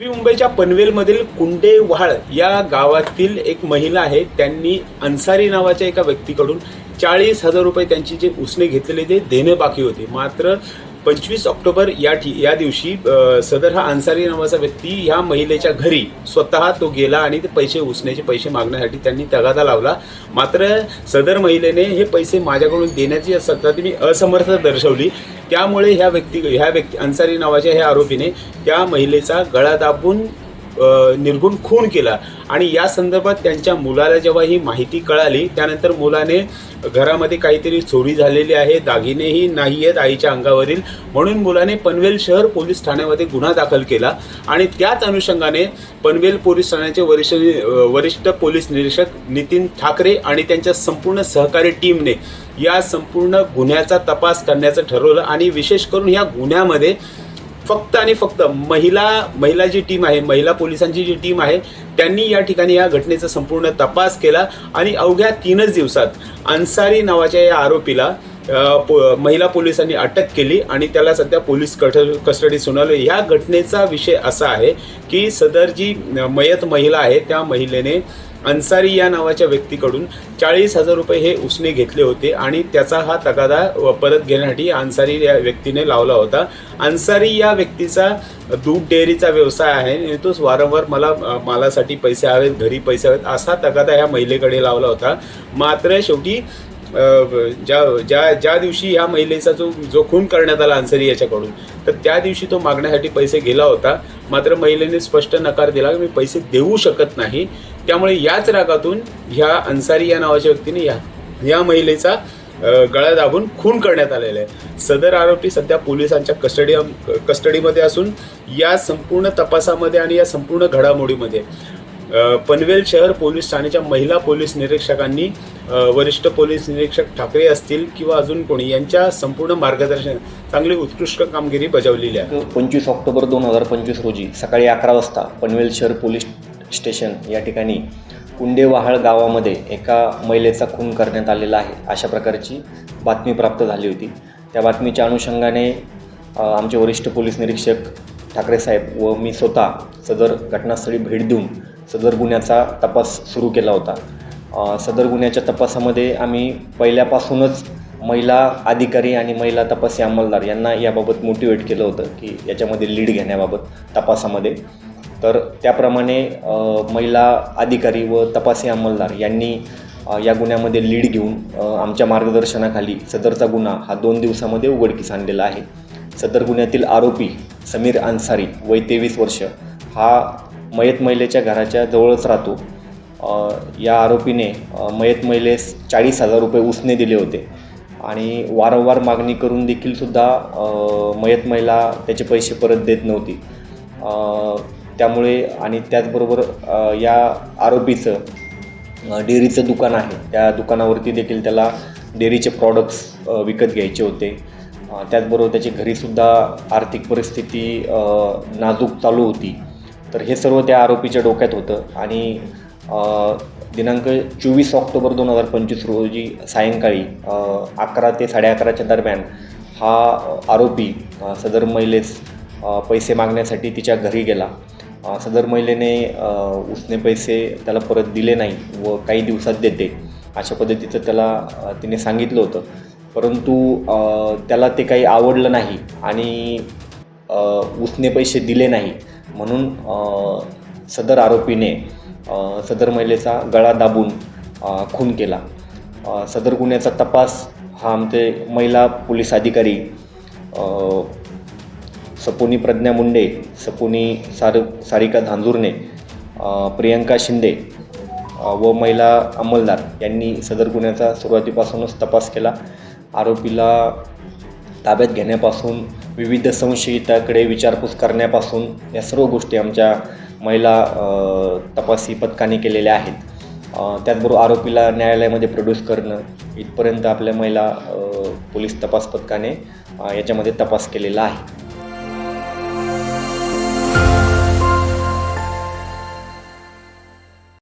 नवी मुंबईच्या पनवेलमधील कुंडे व्हाळ या गावातील एक महिला आहे. त्यांनी अन्सारी नावाच्या एका व्यक्तीकडून चाळीस हजार रुपये त्यांची जे उसने घेतलेले ते देणे बाकी होते. मात्र पंचवीस ऑक्टोबर या ठी या दिवशी सदर हा अन्सारी नावाचा व्यक्ती ह्या महिलेच्या घरी स्वतः तो गेला आणि ते पैसे उसण्याचे पैसे मागण्यासाठी त्यांनी तगादा लावला. मात्र सदर महिलेने हे पैसे माझ्याकडून देण्याची सतत मी असमर्थता दर्शवली. त्यामुळे ह्या व्यक्ती ह्या व्यक्ती अन्सारी नावाच्या ह्या आरोपीने त्या महिलेचा गळा दाबून निर्गुण खून केला. आणि या संदर्भात त्यांच्या मुलाला जेव्हा ही माहिती कळाली त्यानंतर मुलाने घरामध्ये काहीतरी चोरी झालेली आहे दागिनेही नाही आहेत आईच्या अंगावरील. म्हणून मुलाने पनवेल शहर पोलीस ठाण्यामध्ये गुन्हा दाखल केला आणि त्याच अनुषंगाने पनवेल पोलीस ठाण्याचे वरिष्ठ वरिष्ठ पोलीस निरीक्षक नितीन ठाकरे आणि त्यांच्या संपूर्ण सहकारी टीमने या संपूर्ण गुन्ह्याचा तपास करण्याचं ठरवलं. आणि विशेष करून या गुन्ह्यामध्ये फक्त आणि फक्त महिला महिला जी टीम आहे महिला पोलिसांची जी टीम आहे त्यांनी या ठिकाणी या घटनेचा संपूर्ण तपास केला आणि अवघ्या तीनच दिवसात अन्सारी नावाच्या या आरोपीला पो- महिला पोलिसांनी अटक केली आणि त्याला सध्या पोलीस कठ कस्टडी सुनावली या घटनेचा विषय असा आहे की सदर जी मयत महिला आहे त्या महिलेने अन्सारी या नावाच्या व्यक्तीकडून चाळीस हजार रुपये हे उसने घेतले होते आणि त्याचा हा तगादा व परत घेण्यासाठी अन्सारी या व्यक्तीने लावला होता. अन्सारी या व्यक्तीचा दूध डेअरीचा व्यवसाय आहे आणि तोच वारंवार मला मालासाठी पैसे हवेत घरी पैसे हवेत असा तगादा ह्या महिलेकडे लावला होता. मात्र शेवटी ज्या ज्या ज्या दिवशी ह्या महिलेचा जो जो खून करण्यात आला अन्सरी याच्याकडून तर त्या दिवशी तो मागण्यासाठी पैसे गेला होता. मात्र महिलेने स्पष्ट नकार दिला की मी पैसे देऊ शकत नाही. त्यामुळे याच रागातून ह्या अन्सारी या नावाच्या व्यक्तीने या या महिलेचा गळा दाबून खून करण्यात आलेला आहे. सदर आरोपी सध्या पोलिसांच्या कस्टडी कस्टडीमध्ये असून या संपूर्ण तपासामध्ये आणि या संपूर्ण घडामोडीमध्ये. पनवेल शहर पोलीस ठाण्याच्या महिला पोलीस निरीक्षकांनी वरिष्ठ पोलीस निरीक्षक ठाकरे असतील किंवा अजून कोणी यांच्या संपूर्ण मार्गदर्शन चांगली उत्कृष्ट कामगिरी बजावलेली आहे. पंचवीस ऑक्टोबर दोन हजार पंचवीस रोजी सकाळी अकरा वाजता पनवेल शहर पोलीस स्टेशन या ठिकाणी कुंडेवाहाळ गावामध्ये एका महिलेचा खून करण्यात आलेला आहे. अशा प्रकारची बातमी प्राप्त झाली होती. त्या बातमीच्या अनुषंगाने आमचे वरिष्ठ पोलीस निरीक्षक ठाकरे साहेब व मी स्वतः सदर घटनास्थळी भेट देऊन सदर गुन्ह्याचा तपास सुरू केला होता. सदर गुन्ह्याच्या तपासामध्ये आम्ही पहिल्यापासूनच महिला अधिकारी आणि महिला तपासी अंमलदार यांना याबाबत मोटिवेट केलं होतं की याच्यामध्ये लीड घेण्याबाबत तपासामध्ये. तर त्याप्रमाणे महिला अधिकारी व तपासी अंमलदार यांनी या गुन्ह्यामध्ये लीड घेऊन आमच्या मार्गदर्शनाखाली सदरचा गुन्हा हा दोन दिवसामध्ये उघडकीस आणलेला आहे. सदर गुन्ह्यातील आरोपी समीर अन्सारी वय तेवीस वर्ष हा मयत महिलेच्या घराच्या जवळच राहतो. या आरोपीने मयत महिलेस चाळीस हजार रुपये उसने दिले होते. आणि वारंवार मागणी करून देखील सुद्धा मयत महिला त्याचे पैसे परत देत नव्हती. त्यामुळे आणि त्याचबरोबर या आरोपीचं डेअरीचं दुकान आहे. त्या दुकानावरती देखील त्याला डेअरीचे प्रॉडक्ट्स विकत घ्यायचे होते. त्याचबरोबर त्याची घरीसुद्धा आर्थिक परिस्थिती नाजूक चालू होती. तर हे सर्व त्या आरोपीच्या डोक्यात होतं. आणि दिनांक चोवीस ऑक्टोबर दोन हजार पंचवीस रोजी सायंकाळी अकरा ते साडे अकराच्या दरम्यान हा आरोपी सदर महिलेस पैसे मागण्यासाठी तिच्या घरी गेला. सदर महिलेने उसने पैसे त्याला परत दिले नाही व काही दिवसात देते. अशा पद्धतीचं त्याला तिने सांगितलं होतं. परंतु त्याला ते काही आवडलं नाही आणि उसने पैसे दिले नाही. म्हणून सदर आरोपीने सदर महिलेचा गळा दाबून खून केला. सदर गुन्ह्याचा तपास हा आमचे महिला पोलीस अधिकारी सपोनी प्रज्ञा मुंडे सपोनी सार सारिका धांजुर्णे प्रियंका शिंदे व महिला अंमलदार यांनी सदर गुन्ह्याचा सुरुवातीपासूनच तपास केला. आरोपीला ताब्यात घेण्यापासून विविध संशयिताकडे विचारपूस करण्यापासून या सर्व गोष्टी आमच्या महिला तपासी पथकाने केलेल्या आहेत. त्याचबरोबर आरोपीला न्यायालयामध्ये प्रोड्यूस करणं इथपर्यंत आपल्या महिला पोलीस तपास पथकाने याच्यामध्ये तपास केलेला आहे.